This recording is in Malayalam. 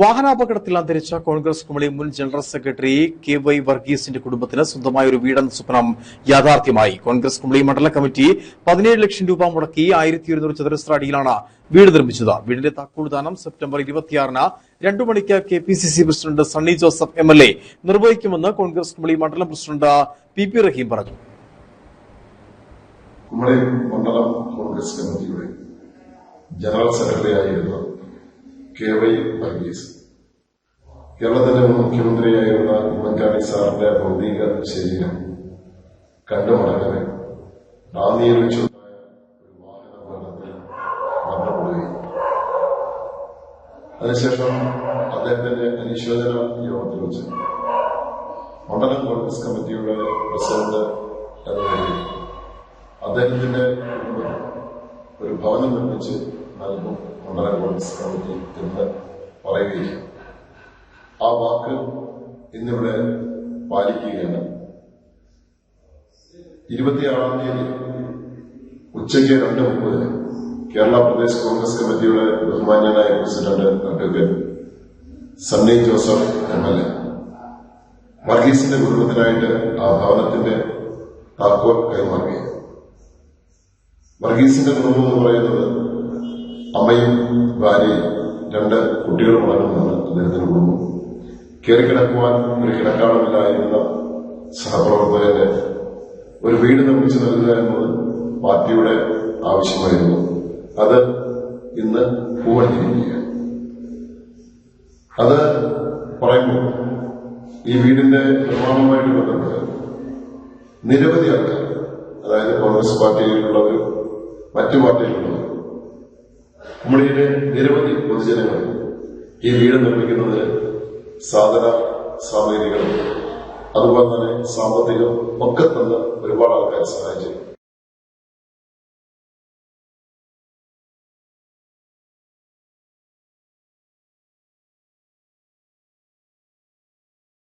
വാഹനാപകടത്തിൽ അന്തരിച്ച കോൺഗ്രസ് കുമളി മുൻ ജനറൽ സെക്രട്ടറി കെ വൈ വർഗീസിന്റെ കുടുംബത്തിന് സ്വന്തമായ ഒരു വീടെന്ന സ്വപ്നം യാഥാർത്ഥ്യമായി. കോൺഗ്രസ് കുമളി മണ്ഡല കമ്മിറ്റി പതിനേഴ് ലക്ഷം രൂപ മുടക്കി ആയിരത്തി ഒരുന്നൂറ് ചതുരശ്ര അടിയിലാണ് വീട് നിർമ്മിച്ചത്. വീടിന്റെ താക്കോൽ ദാനം സെപ്റ്റംബർ ഇരുപത്തിയാറിന് രണ്ടു മണിക്ക് K P C C president Sunny Joseph M L A നിർവഹിക്കുമെന്ന് Congress Kumily മണ്ഡലം പ്രസിഡന്റ് പി പി റഹീം പറഞ്ഞു. മണ്ഡലം കോൺഗ്രസ് കമ്മിറ്റിയുടെ ജനറൽ സെക്രട്ടറി ആയിരുന്ന കെ വൈ വർഗീസ് കേരളത്തിന്റെ മുൻ മുഖ്യമന്ത്രിയായിരുന്ന ഉമ്മൻചാണ്ടി സാറിന്റെ ഭൗതിക ശരീരം കണ്ടുമടങ്ങവെ റാന്നിയിൽ വെച്ചുണ്ടായ അതിനുശേഷം അദ്ദേഹത്തിന്റെ അനുശോചന യോഗത്തിൽ വെച്ച് മണ്ഡലം കോൺഗ്രസ് കമ്മിറ്റിയുടെ പ്രസിഡന്റ് അദ്ദേഹത്തിന്റെ ഒരു ഭവനം നിർമ്മിച്ച് നൽകും മണ്ഡലം കോൺഗ്രസ് കമ്മിറ്റി എന്ന് പറയുകയും ആ വാക്ക് ഇന്നിവിടെ പാലിക്കുകയാണ്. ഇരുപത്തിയാറാം തീയതി ഉച്ചയ്ക്ക് രണ്ട് മുപ്പതിന് കേരള പ്രദേശ് കോൺഗ്രസ് കമ്മിറ്റിയുടെ ബഹുമാന്യനായ president advocate Sunny Joseph M L A. വർഗീസിന്റെ കുടുംബത്തിനായിട്ട് ആ ഭവനത്തിന്റെ താക്കോൽ കൈമാറുകയാണ്. വർഗീസിന്റെ കുടുംബം എന്ന് പറയുന്നത് അമ്മയും ഭാര്യയും രണ്ട് കുട്ടികളും അടങ്ങുന്നതാണ് അദ്ദേഹത്തിന്റെ കുടുംബം കയറിക്കിടക്കുവാൻ ഒരു കിടക്കാളമില്ലായിരുന്ന സഹപ്രവർത്തകന്റെ ഒരു വീട് നിർമ്മിച്ചു നൽകുക എന്നത് പാർട്ടിയുടെ ആവശ്യമായിരുന്നു. അത് ഇന്ന് പൂവണിഞ്ഞിരിക്കുകയാണ്. അത് പറയുമ്പോൾ ഈ വീടിന്റെ നിർമ്മാണവുമായിട്ട് ബന്ധപ്പെട്ട് നിരവധി ആൾക്കാർ അതായത് കോൺഗ്രസ് പാർട്ടിയിലുള്ളവരും മറ്റു പാർട്ടിയിലുള്ളവർ കുമളിയിലെ നിരവധി പൊതുജനങ്ങൾ ഈ വീട് നിർമ്മിക്കുന്നതിന് സാധന സാമഗ്രികളും അതുപോലെ തന്നെ സാമ്പത്തികം ഒക്കെ തന്ന് ഒരുപാട് ആൾക്കാർ സഹായിച്ചു.